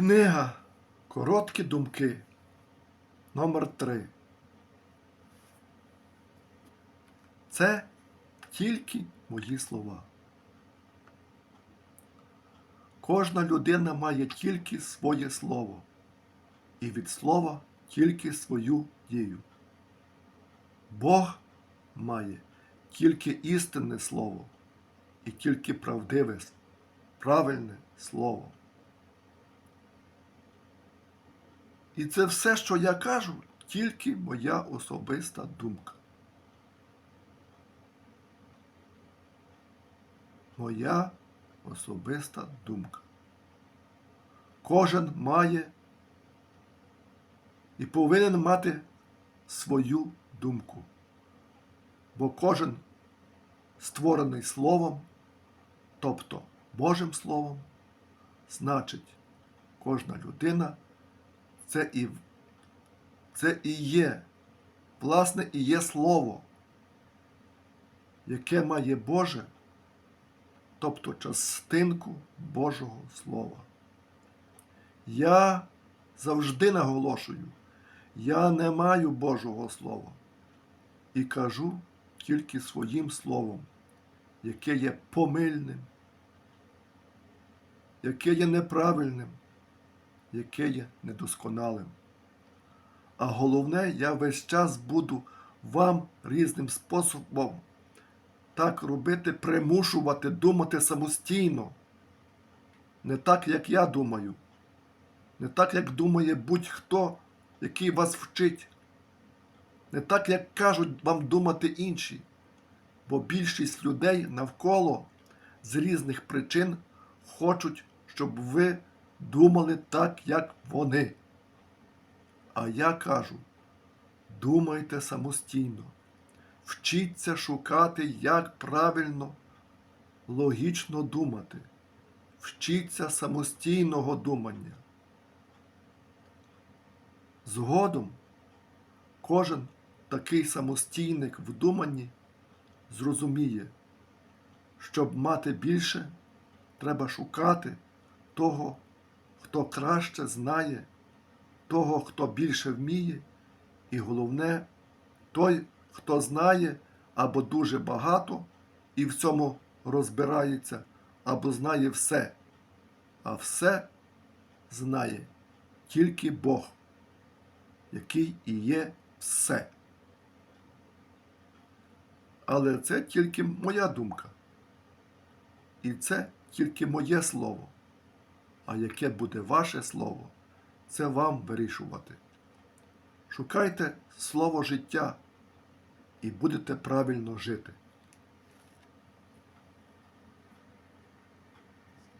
Книга Короткі думки номер 3 Це тільки мої слова. Кожна людина має тільки своє слово, і від слова тільки свою дію. Бог має тільки істинне слово і тільки правдиве, правильне слово. І це все, що я кажу, тільки моя особиста думка. Моя особиста думка. Кожен має і повинен мати свою думку. Бо кожен створений Словом, тобто Божим Словом, значить, кожна людина це і, це і є, власне, і є Слово, яке має Боже, тобто частинку Божого Слова. Я завжди наголошую, я не маю Божого Слова і кажу тільки своїм словом, яке є помильним, яке є неправильним, яке є недосконалим. А головне, я весь час буду вам різним способом так робити, примушувати думати самостійно. Не так, як я думаю, не так, як думає будь-хто, який вас вчить, не так, як кажуть вам думати інші. Бо більшість людей навколо з різних причин хочуть, щоб ви думали так, як вони. А я кажу, думайте самостійно, вчіться шукати, як правильно, логічно думати, вчіться самостійного думання. Згодом кожен такий самостійник в думанні зрозуміє, щоб мати більше, треба шукати того, хто краще знає, того, хто більше вміє, і головне, той, хто знає або дуже багато і в цьому розбирається, або знає все, а все знає тільки Бог, який і є все. Але це тільки моя думка. І це тільки моє слово. А яке буде ваше слово, це вам вирішувати. Шукайте слово життя і будете правильно жити.